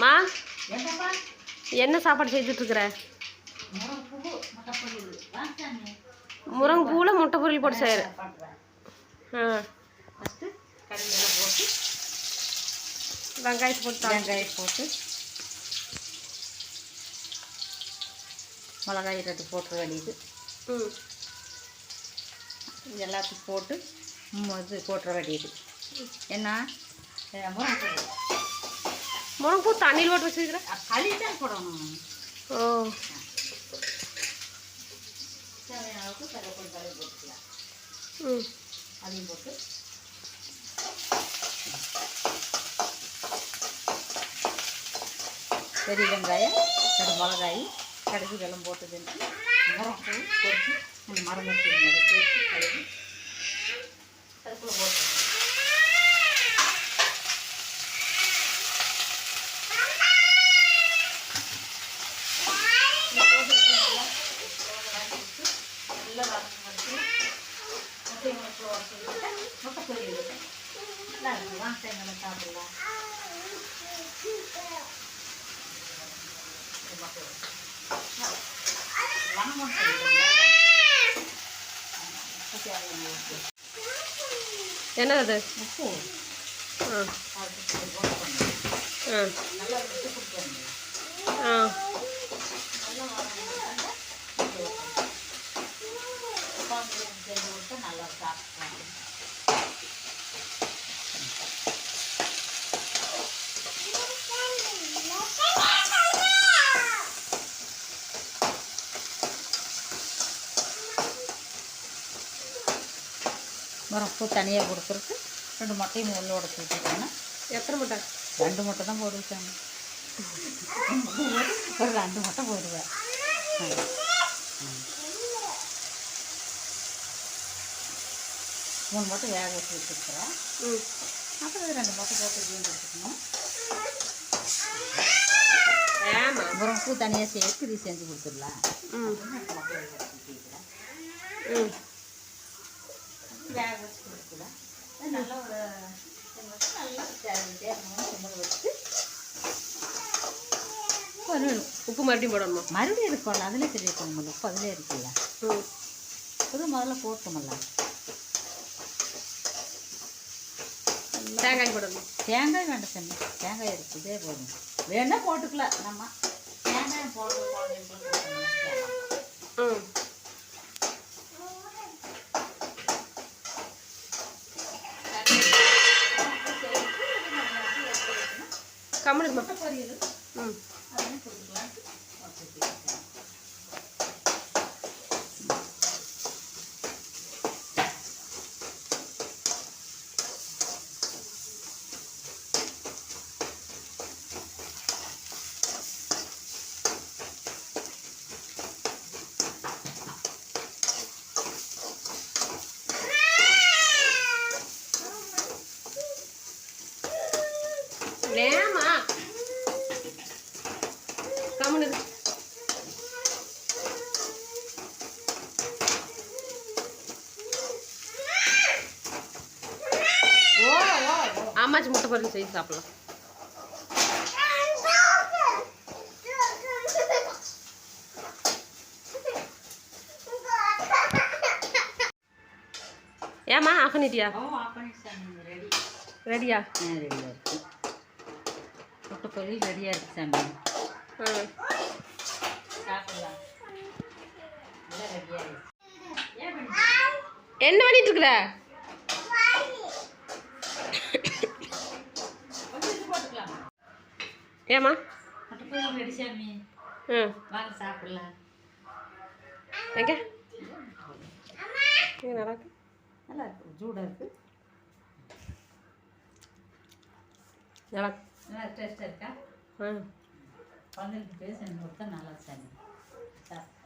மா என்ன சாப்பாடு வாங்கிட்டாங்க முருங்கைப்பூவில் முட்டை பொரியல் போட்டு செய்கிற ஆ. போட்டு வெங்காயத்தை போட்டு. வெங்காயம் போட்டு மிளகாய் ரெண்டு போட்டுற வேண்டியது. ம். இது எல்லாத்தையும் போட்டு இது போட்டுற வேண்டியது. என்ன முருங்கைப்பூ முருங்கைப்பூ தண்ணியில் போட்டு வச்சுருக்கிற? அஹ் களி தான் போடணும். ஓ. அளவுக்கு கருவேப்பிலை தலை போட்டுக்கலாம். ம். அதையும் போட்டு. பெரிய வெங்காயம் ரெண்டு மிளகாய் கடுகு வெள்ளம் போட்டு தின்னு முருங்கை பொறிச்சு அந்த மரம் வச்சுருங்க அதை பொறிச்சு கழுவி அதுக்குள்ளே போட்டு முட்டை முட்டை வச்சுக்கிட்டு முட்டை பொரியல் நல்லா இருக்கும் வாங்க தேங்காய் சாப்பிடலாம் அது உப்பு. ஆ. ஆ நல்லா விட்டு கொடுத்துருங்க ஆ நல்லா வதங்கிட்டு குழம்பு செஞ்சு கொடுத்தா நல்லா சாப்பிடுவாங்க முறப்பு தனியாக கொடுத்துருக்கு. ரெண்டு முட்டையும் உள்ள உடச்சி வச்சுருக்காங்க எத்தனை முட்டை? ரெண்டு முட்டை தான் போடுவேன். ஒரு ரெண்டு முட்டை போடுவேன். மூணு முட்டை வேக வச்சு வச்சுருக்குறோம். ம். அப்புறம் ரெண்டு முட்டை போட்டு வீண் வச்சுக்கணும் ஏமா முருங்கைப்பூ தனியாக சேர்த்து இது செஞ்சு கொடுத்துடலாம். ம். வேக வச்சு ஊற்றிக்கலாம். ம் வேக வச்சு கொடுத்துக்கலாம் அது நல்லா ஒரு வச்சு. நல்லா உப்பு மறுபடியும் போடணுமா? மறுபடியும் இருக்கும்ல அதிலே தெரிவிக்கணும்ல உப்பு அதிலே இருக்குல்ல. புது முதல்ல போட்டோம்ல. தேங்காய் போடணும். தேங்காய் வேண்டாம் தம்பி தேங்காய் இருக்கு இதே போதும். வேணா போட்டுக்கலாம். நம்ம தேங்காய் போட ம். பொரியல் ம். அதெல்லாம் கொடுக்கலாம் ஏமா கம்முனு இரு. ஓ ஓ ஓ அம்மாச்சி முட்டை பொரியல் செய்து சாப்பிடலாம். ஏம்மா ஆஃப் பண்ணிட்டியா? ரெடியா முட்டை பொரியல் ரெடியாக இருக்கு சாமி. என்ன பண்ணிட்டு இருக்கிற? சாமி ம் சாப்பிடலாம் எங்க? எங்க நடக்கு நல்லா இருக்கு. சூடாக இருக்கு. நடக்கு நல்லா டேஸ்ட்டாக இருக்கா? ம் குழந்தைங்களுக்கு பேச நல்லா சாமி சாப்பிட்டு